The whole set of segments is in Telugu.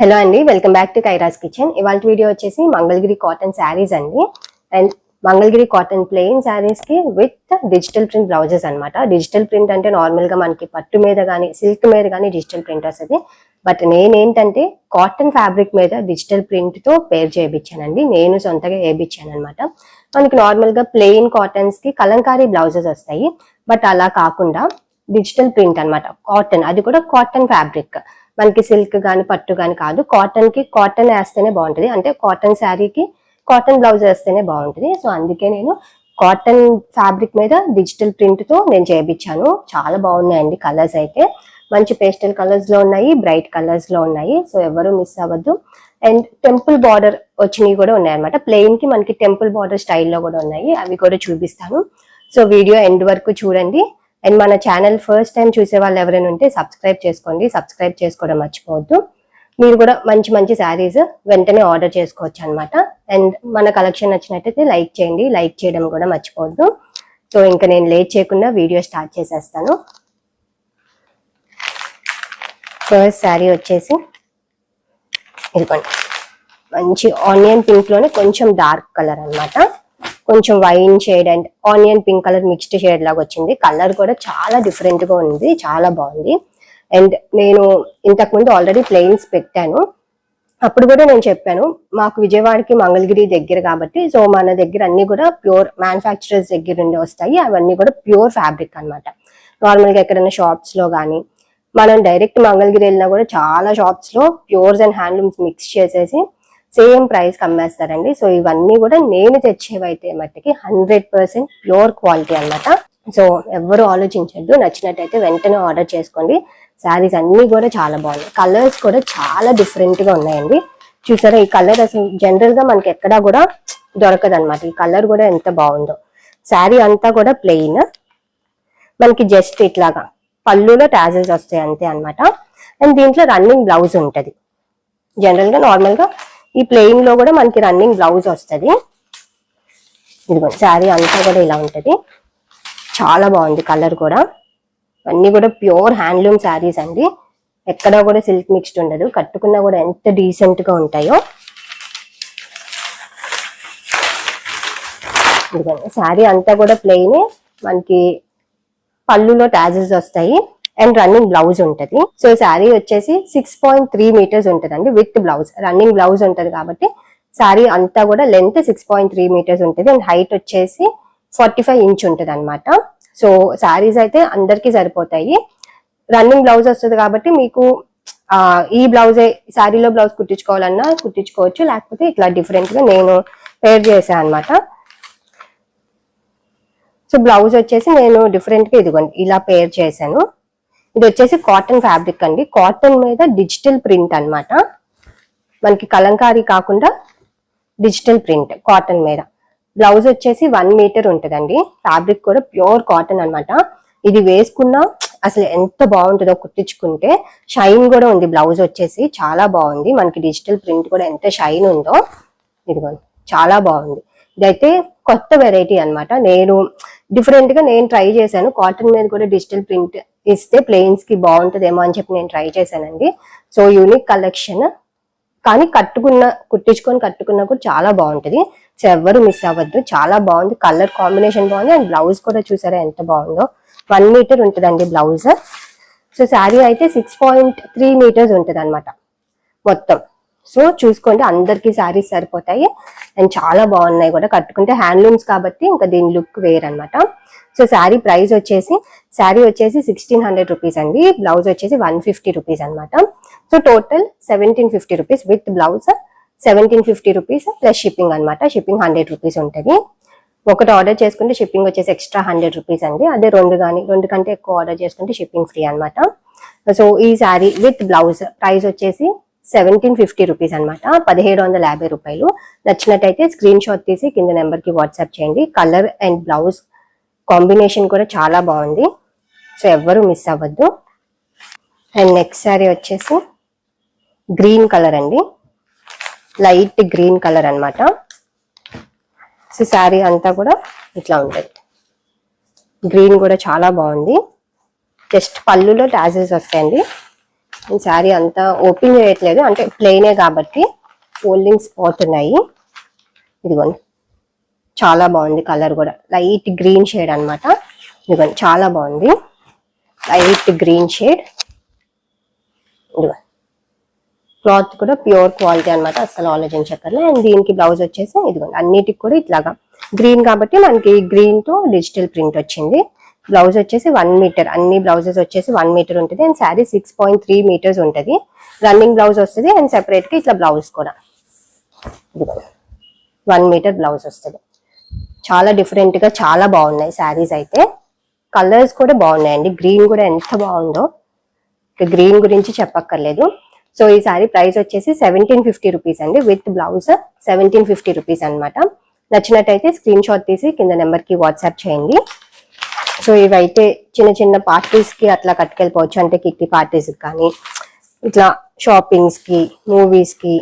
హలో అండి welcome back to Kaira's kitchen. ఇవాళ వీడియో వచ్చేసి మంగళగిరి కాటన్ శారీస్ అండి. అండ్ మంగళగిరి కాటన్ ప్లెయిన్ శారీస్కి విత్ డిజిటల్ ప్రింట్ బ్లౌజెస్ అనమాట డిజిటల్ ప్రింట్ అంటే నార్మల్గా మనకి పట్టు మీద కానీ సిల్క్ మీద కానీ డిజిటల్ ప్రింట్ వస్తుంది. బట్ నేనేంటంటే కాటన్ ఫ్యాబ్రిక్ మీద డిజిటల్ ప్రింట్తో పేర్ చేయించానండి. నేను సొంతగా వేయించాను అనమాట మనకి నార్మల్గా ప్లెయిన్ కాటన్స్కి కలంకారీ బ్లౌజెస్ వస్తాయి. బట్ అలా కాకుండా డిజిటల్ ప్రింట్ అనమాట కాటన్ అది కూడా కాటన్ ఫ్యాబ్రిక్ మనకి సిల్క్ కానీ పట్టు కానీ కాదు. కాటన్కి కాటన్ వేస్తేనే బాగుంటుంది. అంటే కాటన్ శారీకి కాటన్ బ్లౌజ్ వేస్తేనే బాగుంటుంది. సో అందుకే నేను కాటన్ ఫ్యాబ్రిక్ మీద డిజిటల్ ప్రింట్తో నేను చేయించాను చాలా బాగున్నాయండి కలర్స్ అయితే. మంచి పేస్టల్ కలర్స్లో ఉన్నాయి బ్రైట్ కలర్స్లో ఉన్నాయి. సో ఎవరు మిస్ అవ్వద్దు. అండ్ టెంపుల్ బార్డర్ వచ్చినవి కూడా ఉన్నాయి అనమాట ప్లెయిన్కి మనకి టెంపుల్ బార్డర్ స్టైల్లో కూడా ఉన్నాయి. అవి కూడా చూపిస్తాను. సో వీడియో ఎండ్ వరకు చూడండి. అండ్ మన ఛానల్ ఫస్ట్ టైం చూసే వాళ్ళు ఎవరైనా ఉంటే సబ్స్క్రైబ్ చేసుకోండి. సబ్స్క్రైబ్ చేసుకోవడం మర్చిపోవద్దు. మీరు కూడా మంచి మంచి శారీస్ వెంటనే ఆర్డర్ చేసుకోవచ్చు అనమాట అండ్ మన కలెక్షన్ నచ్చినట్టయితే లైక్ చేయండి. లైక్ చేయడం కూడా మర్చిపోవద్దు. సో ఇంకా నేను లేట్ చేయకుండా వీడియో స్టార్ట్ చేసేస్తాను. ఫస్ట్ శారీ వచ్చేసి ఇదిగోండి. మంచి ఆనియన్ పింక్లోనే కొంచెం డార్క్ కలర్ అనమాట కొంచెం wine shade and onion pink colour mixed shade లాగా వచ్చింది. కలర్ కూడా చాలా డిఫరెంట్గా ఉంది. చాలా బాగుంది. అండ్ నేను ఇంతకు ముందు ఆల్రెడీ ప్లెయిన్స్ పెట్టాను. అప్పుడు కూడా నేను చెప్పాను మాకు విజయవాడకి మంగళగిరి దగ్గర కాబట్టి సో మన దగ్గర అన్ని కూడా ప్యూర్ మ్యానుఫ్యాక్చరర్స్ దగ్గర నుండి వస్తాయి. అవన్నీ కూడా ప్యూర్ ఫ్యాబ్రిక్ అన్నమాట. నార్మల్గా ఎక్కడైనా షాప్స్లో కానీ మనం డైరెక్ట్ మంగళగిరి వెళ్ళినా కూడా చాలా షాప్స్లో ప్యూర్స్ అండ్ హ్యాండ్లూమ్స్ మిక్స్ చేసేసి సేమ్ ప్రైస్ అమ్మేస్తారండి. సో ఇవన్నీ కూడా నేను తెచ్చేవైతే మట్టికి హండ్రెడ్ పర్సెంట్ ప్యూర్ క్వాలిటీ అన్నమాట. సో ఎవరు ఆలోచించద్దు. నచ్చినట్టయితే వెంటనే ఆర్డర్ చేసుకోండి. శారీస్ అన్ని కూడా చాలా బాగున్నాయి. కలర్స్ కూడా చాలా డిఫరెంట్గా ఉన్నాయండి. చూసారా ఈ కలర్ అసలు జనరల్గా మనకి ఎక్కడా కూడా దొరకదు అనమాట ఈ కలర్ కూడా ఎంత బాగుందో. శారీ అంతా కూడా ప్లెయిన్ మనకి జస్ట్ ఇట్లాగా పళ్ళులో టాజల్స్ వస్తాయి అంతే అన్నమాట. అండ్ దీంట్లో రన్నింగ్ బ్లౌజ్ ఉంటుంది. జనరల్గా నార్మల్గా ఈ ప్లెయిన్లో కూడా మనకి రన్నింగ్ బ్లౌజ్ వస్తుంది. ఇదిగో శారీ అంతా కూడా ఇలా ఉంటుంది. చాలా బాగుంది కలర్ కూడా. అన్నీ కూడా ప్యూర్ హ్యాండ్లూమ్ శారీస్ అండి. ఎక్కడా కూడా సిల్క్ మిక్స్డ్ ఉండదు. కట్టుకున్నా కూడా ఎంత డీసెంట్గా ఉంటాయో. ఇదిగోండి శారీ అంతా కూడా ప్లెయిన్ మనకి పళ్ళులో ట్యాజెస్ వస్తాయి. అండ్ రన్నింగ్ బ్లౌజ్ ఉంటది. సో శారీ వచ్చేసి సిక్స్ పాయింట్ త్రీ మీటర్స్ ఉంటదండి విత్ బ్లౌజ్ రన్నింగ్ బ్లౌజ్ ఉంటది కాబట్టి శారీ అంతా కూడా length six point three metres ఉంటుంది అండ్ హైట్ వచ్చేసి ఫార్టీ ఫైవ్ ఇంచ్ ఉంటది అనమాట సో శారీస్ అయితే అందరికీ సరిపోతాయి. రన్నింగ్ బ్లౌజ్ వస్తుంది కాబట్టి మీకు ఈ బ్లౌజే శారీలో బ్లౌజ్ కుట్టించుకోవాలన్నా కుట్టించుకోవచ్చు. లేకపోతే ఇట్లా డిఫరెంట్గా నేను పేర్ చేశాను అనమాట సో బ్లౌజ్ వచ్చేసి నేను డిఫరెంట్గా ఇదిగోండి ఇలా పేర్ చేశాను. ఇది వచ్చేసి కాటన్ ఫ్యాబ్రిక్ అండి. కాటన్ మీద డిజిటల్ ప్రింట్ అనమాట మనకి కలంకారీ కాకుండా డిజిటల్ ప్రింట్ కాటన్ మీద. బ్లౌజ్ వచ్చేసి వన్ మీటర్ ఉంటుందండి. ఫ్యాబ్రిక్ కూడా ప్యూర్ కాటన్ అనమాట ఇది వేసుకున్నా అసలు ఎంత బాగుంటుందో కుట్టించుకుంటే షైన్ కూడా ఉంది బ్లౌజ్ వచ్చేసి. చాలా బాగుంది. మనకి డిజిటల్ ప్రింట్ కూడా ఎంత షైన్ ఉందో ఇదిగోండి. చాలా బాగుంది. ఇదైతే కొత్త వెరైటీ అనమాట నేను డిఫరెంట్గా నేను ట్రై చేశాను. కాటన్ మీద కూడా డిజిటల్ ప్రింట్ ఇస్తే ప్లెయిన్స్కి బాగుంటుందేమో అని చెప్పి నేను ట్రై చేశానండి. సో యూనిక్ కలెక్షన్ కానీ కట్టుకున్న కుట్టించుకొని కట్టుకున్నా కూడా చాలా బాగుంటుంది. సో ఎవరు మిస్ అవ్వద్దు. చాలా బాగుంది. కలర్ కాంబినేషన్ బాగుంది అండ్ బ్లౌజ్ కూడా చూసారా ఎంత బాగుందో. వన్ మీటర్ ఉంటుందండి బ్లౌజ్ సో శారీ అయితే సిక్స్ పాయింట్ త్రీ మీటర్స్ ఉంటుంది అనమాట మొత్తం. సో చూసుకోండి అందరికి శారీస్ సరిపోతాయి. అండ్ చాలా బాగున్నాయి కూడా. కట్టుకుంటే హ్యాండ్లూమ్స్ కాబట్టి ఇంకా దీని లుక్ వేరనమాట సో శారీ ప్రైస్ వచ్చేసి శారీ వచ్చేసి సిక్స్టీన్ హండ్రెడ్ రూపీస్ అండి. బ్లౌజ్ వచ్చేసి వన్ ఫిఫ్టీ రూపీస్ అనమాట so total seventeen fifty rupees with blouse seventeen fifty rupees plus shipping అనమాట షిప్పింగ్ హండ్రెడ్ రూపీస్ ఉంటుంది. ఒకటి ఆర్డర్ చేసుకుంటే షిప్పింగ్ వచ్చేసి ఎక్స్ట్రా హండ్రెడ్ రూపీస్ అండి. అదే రెండు కానీ రెండు కంటే ఎక్కువ ఆర్డర్ చేసుకుంటే షిప్పింగ్ ఫ్రీ అనమాట సో ఈ శారీ విత్ బ్లౌజ్ ప్రైస్ వచ్చేసి సెవెంటీన్ ఫిఫ్టీ రూపీస్ అనమాట పదిహేడు వందల యాభై రూపాయలు. నచ్చినట్టయితే స్క్రీన్ షాట్ తీసి కింద నెంబర్కి వాట్సాప్ చేయండి. కలర్ అండ్ బ్లౌజ్ కాంబినేషన్ కూడా చాలా బాగుంది. సో ఎవ్వరు మిస్ అవ్వద్దు. అండ్ నెక్స్ట్ శారీ వచ్చేసి గ్రీన్ కలర్ అండి. లైట్ గ్రీన్ కలర్ అన్నమాట. సో శారీ అంతా కూడా ఇట్లా ఉంటుంది. గ్రీన్ కూడా చాలా బాగుంది. జస్ట్ పళ్ళులో టాజెస్ వస్తాయండి. ఈ శారీ అంతా ఓపెన్ చేయట్లేదు. అంటే ప్లెయినే కాబట్టి ఫోల్డింగ్స్ పోతున్నాయి ఇదిగోండి. చాలా బాగుంది కలర్ కూడా. లైట్ గ్రీన్ షేడ్ అనమాట ఇదిగోండి చాలా బాగుంది. లైట్ గ్రీన్ షేడ్ ఇదిగో. క్లాత్ కూడా ప్యూర్ క్వాలిటీ అనమాట అసలు ఆలోచించక్కర్లే అండ్ దీనికి బ్లౌజ్ వచ్చేసి ఇదిగోండి అన్నిటికి కూడా ఇట్లాగా. గ్రీన్ కాబట్టి మనకి గ్రీన్తో డిజిటల్ ప్రింట్ వచ్చింది. బ్లౌజ్ వచ్చేసి వన్ మీటర్. అన్ని బ్లౌజెస్ వచ్చేసి వన్ మీటర్ ఉంటుంది. And sari six point three metres ఉంటుంది. రన్నింగ్ బ్లౌజ్ వస్తుంది అండ్ సెపరేట్గా ఇట్లా బ్లౌజ్ కూడా. వన్ మీటర్ బ్లౌజ్ వస్తుంది. చాలా డిఫరెంట్గా చాలా బాగున్నాయి శారీస్ అయితే. కలర్స్ కూడా బాగున్నాయండి. గ్రీన్ కూడా ఎంత బాగుందో. గ్రీన్ గురించి చెప్పక్కర్లేదు. సో ఈ సారీ ప్రైస్ వచ్చేసి సెవెంటీన్ ఫిఫ్టీ రూపీస్ అండి. With blouse seventeen fifty rupees అనమాట నచ్చినట్టయితే స్క్రీన్ షాట్ తీసి కింద నెంబర్కి వాట్సాప్ చేయండి. సో ఇవైతే చిన్న చిన్న పార్టీస్కి అట్లా కట్టుకెళ్ళిపోవచ్చు. అంటే కిట్టి పార్టీస్ కానీ ఇట్లా షాపింగ్స్కి మూవీస్కి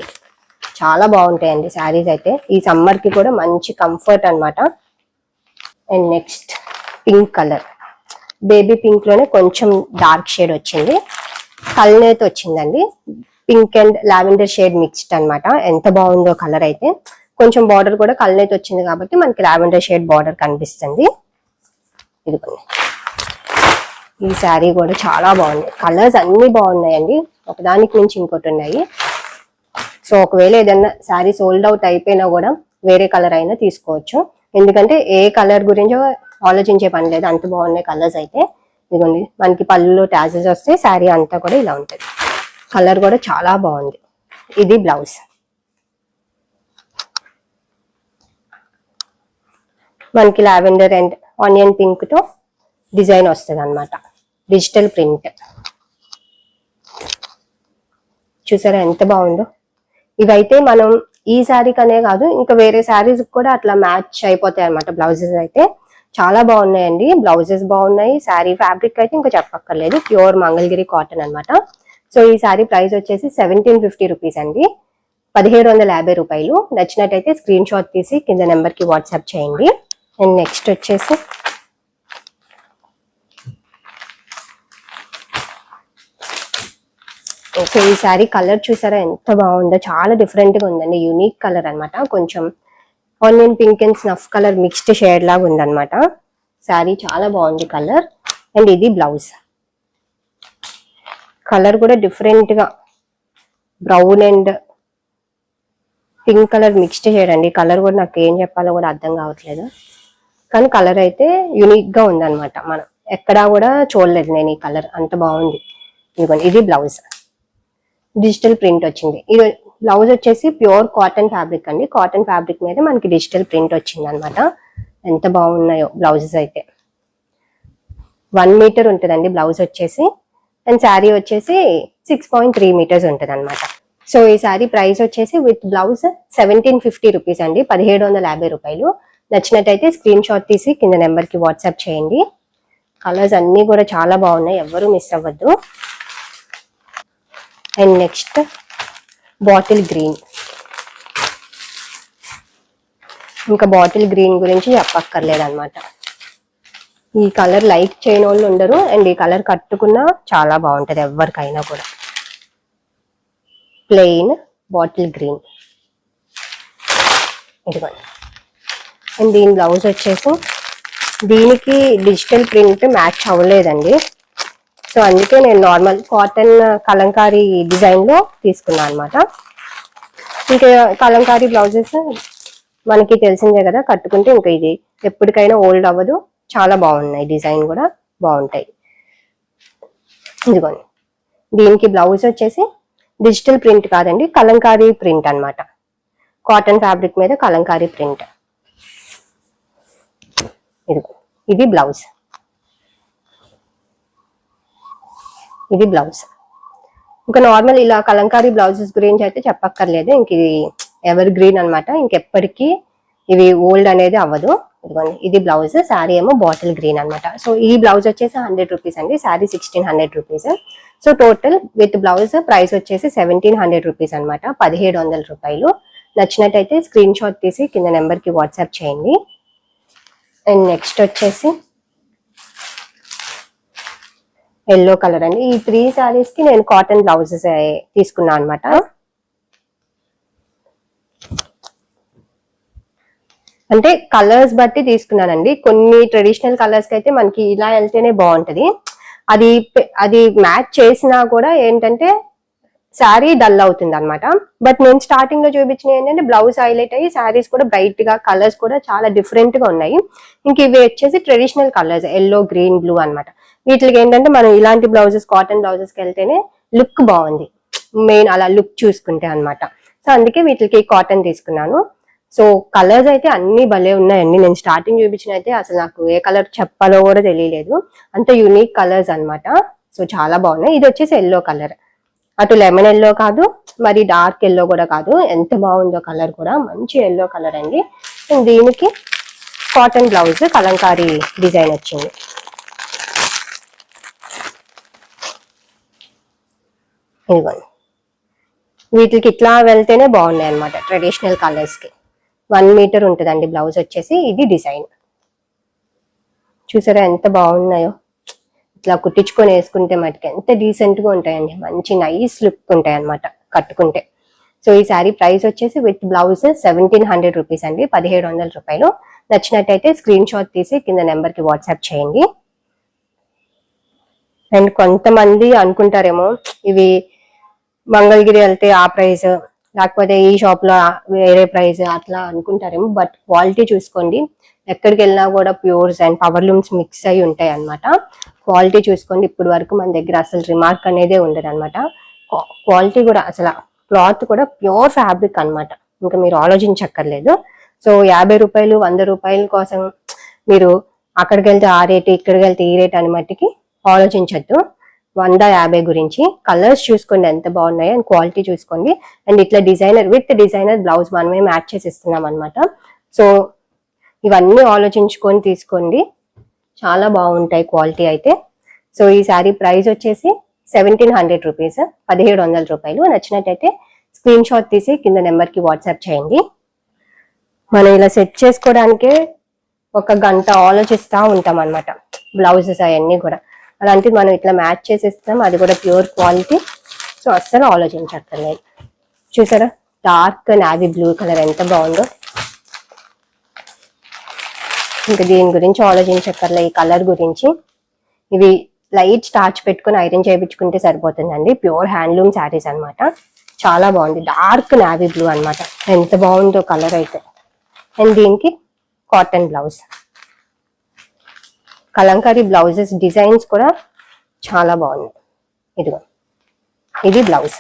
చాలా బాగుంటాయండి శారీస్ అయితే. ఈ సమ్మర్కి కూడా మంచి కంఫర్ట్ అనమాట and next pink colour baby పింక్లోనే కొంచెం డార్క్ షేడ్ వచ్చింది. కల్నేత్ వచ్చిందండి. Pink and lavender shade mixed అనమాట ఎంత బాగుందో కలర్ అయితే. కొంచెం బార్డర్ కూడా కల్నేత్ వచ్చింది కాబట్టి మనకి లావెండర్ షేడ్ బార్డర్ కనిపిస్తుంది. ఇదిగోండి ఈ శారీ కూడా చాలా బాగుంది. కలర్స్ అన్ని బాగున్నాయండి. ఒకదానికి మించి ఇంకోటి ఉన్నాయి. సో ఒకవేళ ఏదైనా శారీ సోల్డ్ అవుట్ అయిపోయినా కూడా వేరే కలర్ అయినా తీసుకోవచ్చు. ఎందుకంటే ఏ కలర్ గురించో ఆలోచించే పని లేదు. అంత బాగున్నాయి కలర్స్ అయితే. ఇదిగోండి. మనకి పళ్ళులో ట్యాజెస్ వస్తే శారీ అంతా కూడా ఇలా ఉంటుంది. కలర్ కూడా చాలా బాగుంది. ఇది బ్లౌజ్ మనకి లావెండర్ అండ్ ఆనియన్ పింక్తో డిజైన్ వస్తుంది అనమాట డిజిటల్ ప్రింట్. చూసారా ఎంత బాగుందో? ఇవైతే మనం ఈ శారీకనే కాదు ఇంకా వేరే శారీస్ కూడా అట్లా మ్యాచ్ అయిపోతాయి అనమాట బ్లౌజెస్ అయితే. చాలా బాగున్నాయండి. బ్లౌజెస్ బాగున్నాయి. శారీ ఫ్యాబ్రిక్ అయితే ఇంకా చెప్పక్కర్లేదు. ప్యూర్ మంగళగిరి కాటన్ అనమాట సో ఈ శారీ ప్రైస్ వచ్చేసి సెవెంటీన్ ఫిఫ్టీ రూపీస్ అండి. పదిహేడు వందల యాభై రూపాయలు. నచ్చినట్టయితే స్క్రీన్ షాట్ తీసి కింద నెంబర్కి వాట్సాప్ చేయండి. అండ్ నెక్స్ట్ వచ్చేసి ఓకే ఈ శారీ కలర్ చూసారా? ఎంత బాగుందో. చాలా డిఫరెంట్గా ఉందండి. యూనిక్ కలర్ అన్నమాట. కొంచెం onion pink and snuff colour mixed shade లాగా ఉందన్నమాట. శారీ చాలా బాగుంది కలర్. అండ్ ఇది బ్లౌజ్. కలర్ కూడా డిఫరెంట్గా brown and pink colour mixed shade అండి. కలర్ కూడా నాకు ఏం చెప్పాలో కూడా అర్థం కావట్లేదు. కానీ కలర్ అయితే యునిక్గా ఉందన్నమాట మనం. ఎక్కడా కూడా చూడలేదు నేను ఈ కలర్ అంత బాగుంది. ఇదిగోండి ఇది బ్లౌజ్ డిజిటల్ ప్రింట్ వచ్చింది. ఇది బ్లౌజ్ వచ్చేసి ప్యూర్ కాటన్ ఫ్యాబ్రిక్ అండి. కాటన్ ఫ్యాబ్రిక్ మీద మనకి డిజిటల్ ప్రింట్ వచ్చింది అనమాట ఎంత బాగున్నాయో బ్లౌజెస్ అయితే. వన్ మీటర్ ఉంటుందండి బ్లౌజ్ వచ్చేసి. అండ్ శారీ వచ్చేసి సిక్స్ పాయింట్ త్రీ మీటర్స్ ఉంటుంది అనమాట సో ఈ శారీ ప్రైస్ వచ్చేసి with blouse seventeen fifty rupees అండి. పదిహేడు వందల యాభై రూపాయలు. నచ్చినట్టయితే స్క్రీన్ షాట్ తీసి కింద నెంబర్కి వాట్సాప్ చేయండి. కలర్స్ అన్నీ కూడా చాలా బాగున్నాయి. ఎవరు మిస్ అవ్వద్దు. And next bottle green. ఇంకా బాటిల్ గ్రీన్ గురించి చెప్పక్కర్లేదు అనమాట ఈ కలర్ లైక్ చేయని వాళ్ళు ఉండరు. అండ్ ఈ కలర్ కట్టుకున్నా చాలా బాగుంటుంది ఎవరికైనా కూడా. Plain bottle green. ఇదిగోండి. అండ్ దీని బ్లౌజ్ వచ్చేసి దీనికి డిజిటల్ ప్రింట్ మ్యాచ్ అవ్వలేదండి. సో అందుకే నేను నార్మల్ కాటన్ కలంకారీ డిజైన్లో తీసుకున్నాను అనమాట ఇంకా కలంకారీ బ్లౌజెస్ మనకి తెలిసిందే కదా కట్టుకుంటే ఇంకా ఇది ఎప్పటికైనా ఓల్డ్ అవ్వదు. చాలా బాగున్నాయి డిజైన్ కూడా బాగుంటాయి. ఇదిగోండి. దీనికి బ్లౌజ్ వచ్చేసి డిజిటల్ ప్రింట్ కాదండి కలంకారీ ప్రింట్ అనమాట కాటన్ ఫ్యాబ్రిక్ మీద కలంకారీ ప్రింట్. ఇదిగో ఇది బ్లౌజ్. ఇది బ్లౌజ్. ఇంకా నార్మల్ ఇలా కలంకారీ బ్లౌజెస్ గురించి అయితే చెప్పక్కర్లేదు. ఇంక ఇది ఎవర్ గ్రీన్ అనమాట ఇంకెప్పటికీ ఇవి ఓల్డ్ అనేది అవ్వదు. ఇదిగోండి ఇది బ్లౌజ్. శారీ ఏమో బాటిల్ గ్రీన్ అన్నమాట. సో ఈ బ్లౌజ్ వచ్చేసి హండ్రెడ్ రూపీస్ అండి. Sari sixteen hundred rupees. So total with blouse price వచ్చేసి సెవెంటీన్ హండ్రెడ్ రూపీస్ అనమాట పదిహేడు వందల రూపాయలు. నచ్చినట్టయితే స్క్రీన్ షాట్ తీసి కింద నెంబర్కి వాట్సాప్ చేయండి. అండ్ నెక్స్ట్ వచ్చేసి ఎల్లో కలర్ అండి. ఈ త్రీ శారీస్కి నేను కాటన్ బ్లౌజెస్ తీసుకున్నాను అనమాట అంటే కలర్స్ బట్టి తీసుకున్నానండి. కొన్ని ట్రెడిషనల్ కలర్స్కి అయితే మనకి ఇలా వెళ్తేనే బాగుంటది. అది అది మ్యాచ్ చేసినా కూడా ఏంటంటే శారీ డల్ అవుతుంది అనమాట బట్ నేను స్టార్టింగ్లో చూపించిన ఏంటంటే బ్లౌజ్ హైలైట్ అయ్యి శారీస్ కూడా బ్రైట్గా కలర్స్ కూడా చాలా డిఫరెంట్గా ఉన్నాయి. ఇంక ఇవి వచ్చేసి traditional colours yellow green blue అన్నమాట. వీటికి ఏంటంటే మనం ఇలాంటి బ్లౌజెస్ కాటన్ బ్లౌజెస్కి వెళ్తేనే లుక్ బాగుంది. మెయిన్ అలా లుక్ చూసుకుంటే అన్నమాట. సో అందుకే వీటికి కాటన్ తీసుకున్నాను. సో కలర్స్ అయితే అన్ని భలే ఉన్నాయండి. నేను స్టార్టింగ్ చూపించిన అయితే అసలు నాకు ఏ కలర్ చెప్పాలో కూడా తెలియలేదు. అంత యూనిక్ కలర్స్ అన్నమాట. సో చాలా బాగున్నాయి. ఇది వచ్చేసి ఎల్లో కలర్ అటు లెమన్ ఎల్లో కాదు మరి డార్క్ ఎల్లో కూడా కాదు. ఎంత బాగుందో కలర్ కూడా. మంచి ఎల్లో కలర్ అండి. దీనికి కాటన్ బ్లౌజ్ కలంకారీ డిజైన్ వచ్చింది. ఇదిగోండి వీటికి ఇట్లా వెళ్తేనే బాగున్నాయి అనమాట ట్రెడిషనల్ కలర్స్కి. వన్ మీటర్ ఉంటుందండి బ్లౌజ్ వచ్చేసి ఇది డిజైన్. చూసారా ఎంత బాగున్నాయో? ఇట్లా కుట్టించుకొని వేసుకుంటే మటుకు ఎంత డీసెంట్గా ఉంటాయండి. మంచి నైస్ లుక్ ఉంటాయి అనమాట కట్టుకుంటే. సో ఈ శారీ ప్రైస్ వచ్చేసి with blouse seventeen hundred rupees అండి. పదిహేడు వందల రూపాయలు. నచ్చినట్టయితే స్క్రీన్ షాట్ తీసి కింద నెంబర్కి వాట్సాప్ చేయండి. అండ్ కొంతమంది అనుకుంటారేమో ఇవి మంగళగిరి వెళ్తే ఆ ప్రైస్ లేకపోతే ఈ షాప్లో వేరే ప్రైస్ అట్లా అనుకుంటారేమో బట్ క్వాలిటీ చూసుకోండి. ఎక్కడికి వెళ్ళినా కూడా pures and power looms mix అయి ఉంటాయి అనమాట క్వాలిటీ చూసుకోండి ఇప్పుడు వరకు మన దగ్గర అసలు రిమార్క్ అనేదే ఉండదు అనమాట క్వాలిటీ కూడా అసలు క్లాత్ కూడా ప్యూర్ ఫ్యాబ్రిక్ అన్నమాట. ఇంకా మీరు ఆలోచించక్కర్లేదు. సో యాభై రూపాయలు వంద రూపాయల కోసం మీరు అక్కడికి వెళ్తే ఆ రేటు ఇక్కడికి వెళ్తే ఈ రేట్ అని మట్టికి ఆలోచించద్దు. వంద యాభై గురించి కలర్స్ చూసుకోండి ఎంత బాగున్నాయి అండ్ క్వాలిటీ చూసుకోండి. అండ్ ఇట్లా డిజైనర్ విత్ డిజైనర్ బ్లౌజ్ మనమే మ్యాచ్ చేసి ఇస్తున్నాం అనమాట సో ఇవన్నీ ఆలోచించుకొని తీసుకోండి. చాలా బాగుంటాయి క్వాలిటీ అయితే. సో ఈ శారీ ప్రైస్ వచ్చేసి సెవెంటీన్ హండ్రెడ్ రూపీస్ పదిహేడు వందల రూపాయలు. నచ్చినట్టయితే స్క్రీన్ షాట్ తీసి కింద నెంబర్కి వాట్సాప్ చేయండి. మనం ఇలా సెట్ చేసుకోవడానికే ఒక గంట ఆలోచిస్తూ ఉంటాం అనమాట బ్లౌజెస్ అవన్నీ కూడా. అలాంటిది మనం ఇట్లా మ్యాచ్ చేసేస్తాం. అది కూడా ప్యూర్ క్వాలిటీ. సో అస్సలు ఆలోచించక్కర్లేదు. చూసారా? డార్క్ నావీ బ్లూ కలర్ ఎంత బాగుందో. ఇంకా దీని గురించి ఆలోచించక్కర్లే ఈ కలర్ గురించి. ఇవి లైట్ స్టార్చ్ పెట్టుకుని ఐరన్ చేయించుకుంటే సరిపోతుందండి. ప్యూర్ హ్యాండ్లూమ్ శారీస్ అనమాట చాలా బాగుంది. డార్క్ నావీ బ్లూ అనమాట ఎంత బాగుందో కలర్ అయితే. అండ్ దీనికి cotton blouse. Kalamkari blouses designs కూడా చాలా బాగున్నాయి. ఇదిగో ఇది బ్లౌజ్.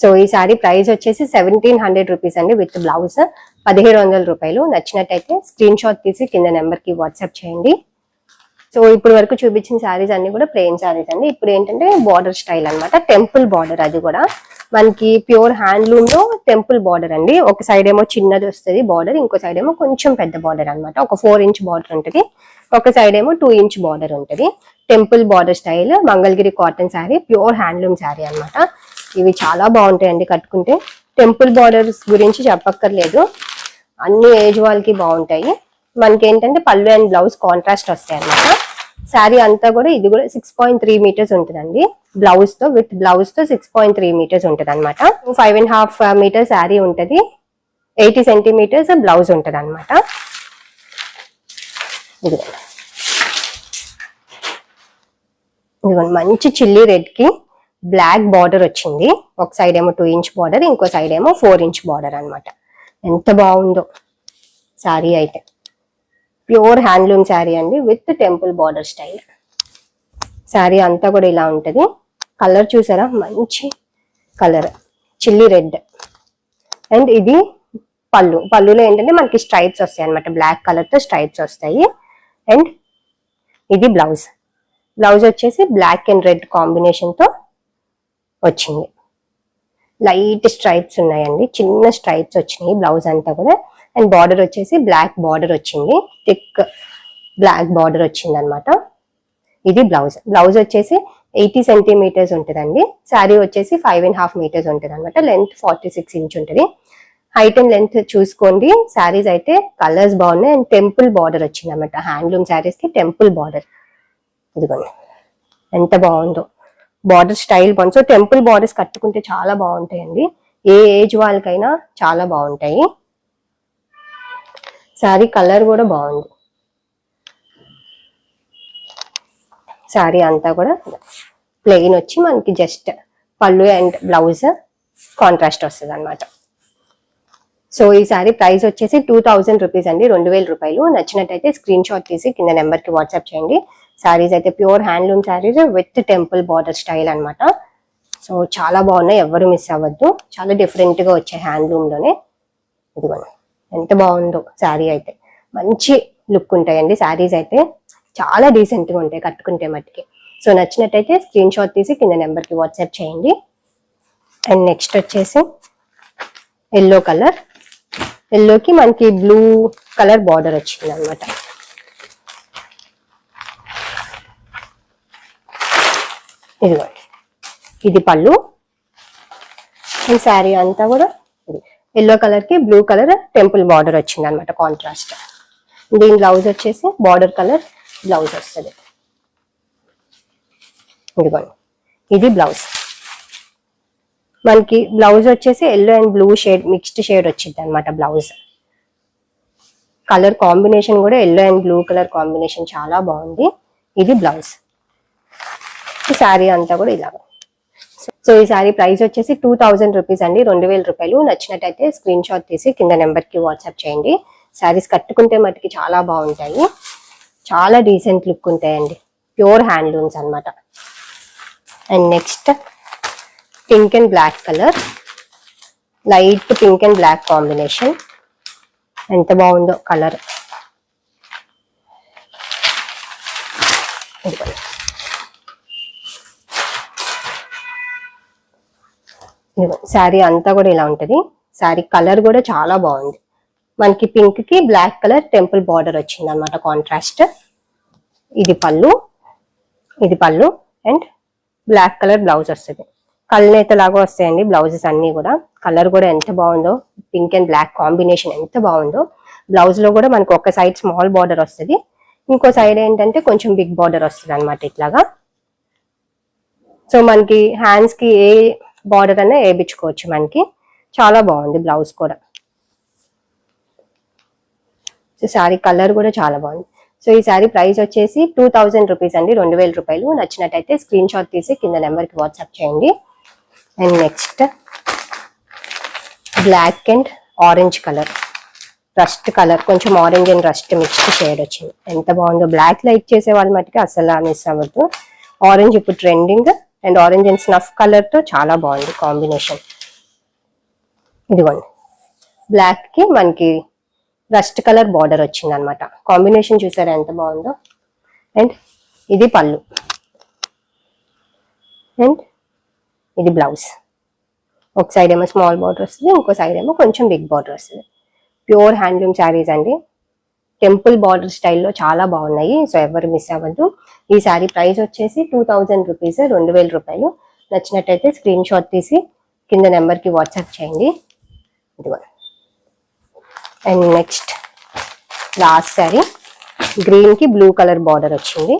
సో ఈ సారీ ప్రైస్ వచ్చేసి సెవెంటీన్ హండ్రెడ్ రూపీస్ అండి విత్ బ్లౌజ్. పదిహేడు వందల రూపాయలు. నచ్చినట్టయితే స్క్రీన్ షాట్ తీసి కింద నెంబర్కి వాట్సాప్ చేయండి. సో ఇప్పుడు వరకు చూపించిన శారీస్ అన్ని కూడా ప్లెయిన్ శారీస్ అండి. ఇప్పుడు ఏంటంటే బార్డర్ స్టైల్ అనమాట టెంపుల్ బార్డర్ అది కూడా. మనకి ప్యూర్ హ్యాండ్లూమ్లో టెంపుల్ బార్డర్ అండి. ఒక సైడ్ ఏమో చిన్నది వస్తుంది బార్డర్ ఇంకో సైడ్ ఏమో కొంచెం పెద్ద బార్డర్ అనమాట ఒక ఫోర్ ఇంచ్ బార్డర్ ఉంటుంది. ఒక సైడ్ ఏమో టూ ఇంచ్ బార్డర్ ఉంటుంది. Temple border style Mangalagiri cotton sari pure handloom sari అనమాట ఇవి చాలా బాగుంటాయండి కట్టుకుంటే. టెంపుల్ బార్డర్స్ గురించి చెప్పక్కర్లేదు. అన్ని ఏజ్ వాళ్ళకి బాగుంటాయి. మనకి ఏంటంటే పళ్ళు అండ్ బ్లౌజ్ కాంట్రాస్ట్ వస్తాయి అన్నమాట శారీ అంతా కూడా ఇది కూడా సిక్స్ పాయింట్ త్రీ మీటర్స్ ఉంటుందండి. బ్లౌజ్తో విత్ బ్లౌజ్తో సిక్స్ పాయింట్ త్రీ మీటర్స్ ఉంటుంది అనమాట five and half metre sari ఉంటుంది. ఎయిటీ సెంటీమీటర్స్ బ్లౌజ్ ఉంటుంది అనమాట ఇదిగోండి మంచి చిల్లీ రెడ్కి బ్లాక్ బార్డర్ వచ్చింది. ఒక సైడ్ ఏమో టూ ఇంచ్ బార్డర్ ఇంకో సైడ్ ఏమో ఫోర్ ఇంచ్ బార్డర్ అనమాట ఎంత బాగుందో శారీ అయితే. ప్యూర్ హ్యాండ్లూమ్ శారీ అండి with temple border style sari అంతా కూడా ఇలా ఉంటుంది. కలర్ చూసారా? మంచి కలర్ చిల్లీ రెడ్ అండ్ ఇది పళ్ళు. పళ్ళులో ఏంటంటే మనకి స్ట్రైప్స్ వస్తాయి అనమాట బ్లాక్ కలర్తో స్ట్రైప్స్ వస్తాయి. అండ్ ఇది బ్లౌజ్ బ్లౌజ్ వచ్చేసి బ్లాక్ అండ్ రెడ్ కాంబినేషన్తో వచ్చింది. లైట్ స్ట్రైప్స్ ఉన్నాయండి. చిన్న స్ట్రైప్స్ వచ్చినాయి. బ్లౌజ్ అంతా కూడా. అండ్ బార్డర్ వచ్చేసి బ్లాక్ బార్డర్ వచ్చింది. థిక్ బ్లాక్ బార్డర్ వచ్చింది అనమాట ఇది బ్లౌజ్. బ్లౌజ్ వచ్చేసి ఎయిటీ సెంటీమీటర్స్ ఉంటుందండి. శారీ వచ్చేసి ఫైవ్ అండ్ హాఫ్ మీటర్స్ ఉంటుంది అనమాట లెంత్ ఫార్టీ సిక్స్ ఇంచ్ ఉంటుంది. హైట్ అండ్ లెంత్ చూసుకోండి. శారీస్ అయితే కలర్స్ బాగున్నాయి. అండ్ టెంపుల్ బార్డర్ వచ్చింది అనమాట హ్యాండ్లూమ్ శారీస్కి టెంపుల్ బార్డర్. ఇదిగోండి. ఎంత బాగుందో. బార్డర్ స్టైల్ బాగుంది. సో టెంపుల్ బార్డర్స్ కట్టుకుంటే చాలా బాగుంటాయండి. ఏ ఏజ్ వాళ్ళకైనా చాలా బాగుంటాయి. శారీ కలర్ కూడా బాగుంది. శారీ అంతా కూడా ప్లెయిన్ వచ్చి మనకి జస్ట్ పళ్ళు అండ్ బ్లౌజ్ కాంట్రాస్ట్ వస్తుంది అనమాట సో ఈ సారీ ప్రైస్ వచ్చేసి టూ థౌజండ్ రూపీస్ అండి. రెండు వేల రూపాయలు. నచ్చినట్టయితే స్క్రీన్ షాట్ తీసి కింద నెంబర్కి వాట్సాప్ చేయండి. సారీస్ అయితే pure handloom saris with temple border style అనమాట సో చాలా బాగున్నాయి ఎవరు మిస్ అవ్వద్దు. చాలా డిఫరెంట్గా వచ్చాయి హ్యాండ్లూమ్లోనే. ఇదిగోండి ఎంత బాగుందో శారీ అయితే. మంచి లుక్ ఉంటాయండి శారీస్ అయితే. చాలా డీసెంట్గా ఉంటాయి కట్టుకుంటే మట్టుకి. సో నచ్చినట్టయితే స్క్రీన్ షాట్ తీసి కింద నెంబర్కి వాట్సాప్ చేయండి. అండ్ నెక్స్ట్ వచ్చేసి ఎల్లో కలర్ ఎల్లోకి మనకి బ్లూ కలర్ బార్డర్ వచ్చింది అనమాట ఇదిగోండి ఇది పళ్ళు. ఈ శారీ అంతా కూడా ఎల్లో కలర్కి బ్లూ కలర్ టెంపుల్ బార్డర్ వచ్చింది అనమాట కాంట్రాస్ట్ దీని బ్లౌజ్ వచ్చేసి బార్డర్ కలర్ బ్లౌజ్ వస్తుంది. ఇదిగోండి. ఇది బ్లౌజ్ మనకి బ్లౌజ్ వచ్చేసి yellow and blue shade mixed shade వచ్చింది అనమాట బ్లౌజ్ కలర్ కాంబినేషన్ కూడా yellow and blue colour combination చాలా బాగుంది. ఇది బ్లౌజ్ ఈ శారీ అంతా కూడా ఇలాగ. సో ఈ శారీ ప్రైస్ వచ్చేసి టూ థౌజండ్ రూపీస్ అండి. రెండు వేల రూపాయలు. నచ్చినట్టయితే స్క్రీన్ షాట్ తీసి కింద నెంబర్కి వాట్సాప్ చేయండి. శారీస్ కట్టుకుంటే మటుకి చాలా బాగుంటాయి. చాలా డీసెంట్ లుక్ ఉంటాయండి. ప్యూర్ హ్యాండ్లూమ్స్ అన్నమాట. And next pink and black colour. Light pink and black combination. ఎంత బాగుందో కలర్. శారీ అంతా కూడా ఇలా ఉంటుంది. శారీ కలర్ కూడా చాలా బాగుంది. మనకి పింక్కి బ్లాక్ కలర్ టెంపుల్ బార్డర్ వచ్చింది అనమాట కాంట్రాస్ట్. ఇది పళ్ళు. ఇది పళ్ళు. అండ్ బ్లాక్ కలర్ బ్లౌజ్ వస్తుంది. కళ్ళనేత లాగా వస్తాయండి బ్లౌజెస్ అన్ని కూడా. కలర్ కూడా ఎంత బాగుందో పింక్ అండ్ బ్లాక్ కాంబినేషన్ ఎంత బాగుందో. బ్లౌజ్లో కూడా మనకు ఒక సైడ్ స్మాల్ బార్డర్ వస్తుంది. ఇంకో సైడ్ ఏంటంటే కొంచెం బిగ్ బార్డర్ వస్తుంది అనమాట ఇట్లాగా. సో మనకి హ్యాండ్స్కి ఏ బార్డర్ అనే వేయించుకోవచ్చు మనకి. చాలా బాగుంది బ్లౌజ్ కూడా. సో శారీ కలర్ కూడా చాలా బాగుంది. సో ఈ శారీ ప్రైస్ వచ్చేసి టూ థౌజండ్ రూపీస్ అండి. రెండు వేల రూపాయలు. నచ్చినట్టయితే స్క్రీన్ షాట్ తీసి కింద నెంబర్కి వాట్సాప్ చేయండి. And next black and orange colour. Rust colour. కొంచెం orange and rust mixed shade వచ్చింది. ఎంత బాగుందో. బ్లాక్ లైక్ చేసే వాళ్ళ మట్టికి అసలు మిస్ అవ్వద్దు. ఆరెంజ్ ఇప్పుడు trending. And orange and snuff కలర్తో చాలా బాగుంది కాంబినేషన్. ఇదిగోండి. బ్లాక్కి మనకి రస్ట్ కలర్ బార్డర్ వచ్చింది అనమాట కాంబినేషన్ చూసారా ఎంత బాగుందో? అండ్ ఇది పళ్ళు. అండ్ ఇది బ్లౌజ్. ఒక సైడ్ ఏమో స్మాల్ బార్డర్ వస్తుంది ఇంకో సైడ్ ఏమో కొంచెం బిగ్ బార్డర్ వస్తుంది. ప్యూర్ హ్యాండ్లూమ్ శారీస్ అండి. టెంపుల్ బార్డర్ స్టైల్లో చాలా బాగున్నాయి. సో ఎవరు మిస్ అవ్వద్దు. ఈ శారీ ప్రైస్ వచ్చేసి టూ థౌజండ్ రూపీస్ రెండు వేల రూపాయలు. నచ్చినట్టయితే స్క్రీన్ షాట్ తీసి కింద నెంబర్కి వాట్సాప్ చేయండి. ఇదిగో. అండ్ నెక్స్ట్ లాస్ట్ శారీ గ్రీన్కి బ్లూ కలర్ బార్డర్ వచ్చింది.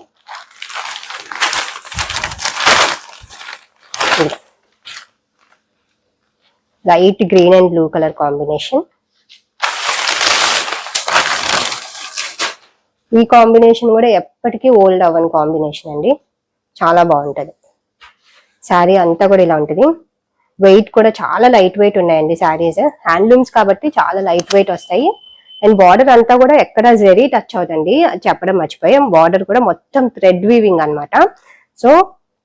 Light green and blue colour combination ఈ కాంబినేషన్ కూడా ఎప్పటికీ ఓల్డ్ అవ్వని కాంబినేషన్ అండి. చాలా బాగుంటుంది. శారీ అంతా కూడా ఇలా ఉంటుంది. వెయిట్ కూడా చాలా లైట్ వెయిట్ ఉన్నాయండి శారీస్. హ్యాండ్లూమ్స్ కాబట్టి చాలా లైట్ వెయిట్ వస్తాయి. అండ్ బార్డర్ అంతా కూడా ఎక్కడ జరీ టచ్ అవుతుంది అది చెప్పడం మర్చిపోయాం. బార్డర్ కూడా మొత్తం థ్రెడ్ వీవింగ్ అన్నమాట. సో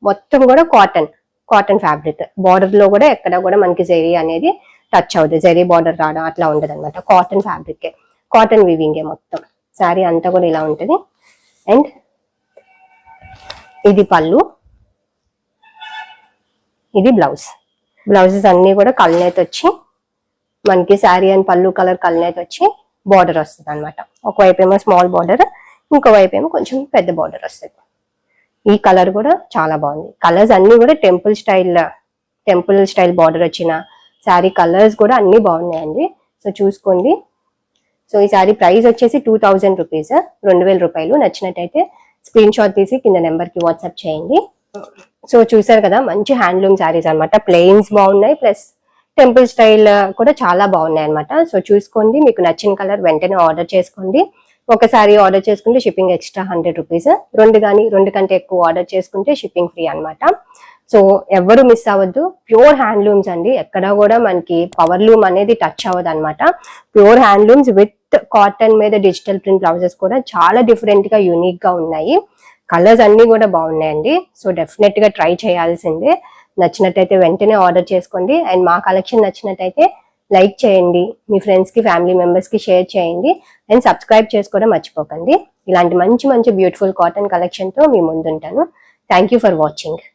మొత్తం కూడా కాటన్ కాటన్ ఫ్యాబ్రిక్ బార్డర్లో కూడా ఎక్కడ కూడా మనకి జరీ అనేది టచ్ అవుతుంది జరీ బార్డర్ రావడం అట్లా ఉండదు అనమాట కాటన్ ఫ్యాబ్రిక్ కాటన్ వీవింగే మొత్తం. శారీ అంతా కూడా ఇలా ఉంటుంది. అండ్ ఇది పళ్ళు. ఇది బ్లౌజ్. బ్లౌజెస్ అన్ని కూడా కల్నేత వచ్చి మనకి శారీ అండ్ పళ్ళు కలర్ కల్నేత వచ్చి బార్డర్ వస్తుంది అనమాట ఒకవైపు ఏమో స్మాల్ బార్డర్ ఇంకో వైపు ఏమో కొంచెం పెద్ద బార్డర్ వస్తుంది. ఈ కలర్ కూడా చాలా బాగుంది. కలర్స్ అన్ని కూడా temple style temple style border వచ్చిన శారీ కలర్స్ కూడా అన్ని బాగున్నాయండి. సో చూసుకోండి. సో ఈ సారీ ప్రైస్ వచ్చేసి టూ థౌజండ్ రూపీస్ రెండు వేల రూపాయలు. నచ్చినట్టయితే స్క్రీన్ షాట్ తీసి కింద నెంబర్కి వాట్సాప్ చేయండి. సో చూసారు కదా మంచి హ్యాండ్లూమ్ శారీస్ అన్నమాట. ప్లెయిన్స్ బాగున్నాయి ప్లస్ టెంపుల్ స్టైల్ కూడా చాలా బాగున్నాయి అన్నమాట. సో చూసుకోండి మీకు నచ్చిన కలర్ వెంటనే ఆర్డర్ చేసుకోండి. ఒకసారి ఆర్డర్ చేసుకుంటే షిప్పింగ్ ఎక్స్ట్రా హండ్రెడ్ రూపీస్ రెండు కానీ రెండు కంటే ఎక్కువ ఆర్డర్ చేసుకుంటే షిప్పింగ్ ఫ్రీ అనమాట సో ఎవరు మిస్ అవ్వద్దు. ప్యూర్ హ్యాండ్లూమ్స్ అండి. ఎక్కడ కూడా మనకి పవర్ లూమ్ అనేది టచ్ అవ్వదు అనమాట ప్యూర్ హ్యాండ్లూమ్స్ విత్ కాటన్ మీద డిజిటల్ ప్రింట్ బ్లౌజెస్ కూడా చాలా డిఫరెంట్గా యూనిక్గా ఉన్నాయి. కలర్స్ అన్ని కూడా బాగున్నాయండి. సో డెఫినెట్గా ట్రై చేయాల్సిందే. నచ్చినట్టయితే వెంటనే ఆర్డర్ చేసుకోండి. అండ్ మా కలెక్షన్ నచ్చినట్టయితే లైక్ చేయండి. మీ ఫ్రెండ్స్కి ఫ్యామిలీ మెంబర్స్కి షేర్ చేయండి. అండ్ సబ్స్క్రైబ్ చేసుకోవడం మర్చిపోకండి. ఇలాంటి మంచి మంచి బ్యూటిఫుల్ కాటన్ కలెక్షన్తో మీ ముందుంటాను. Thank you for watching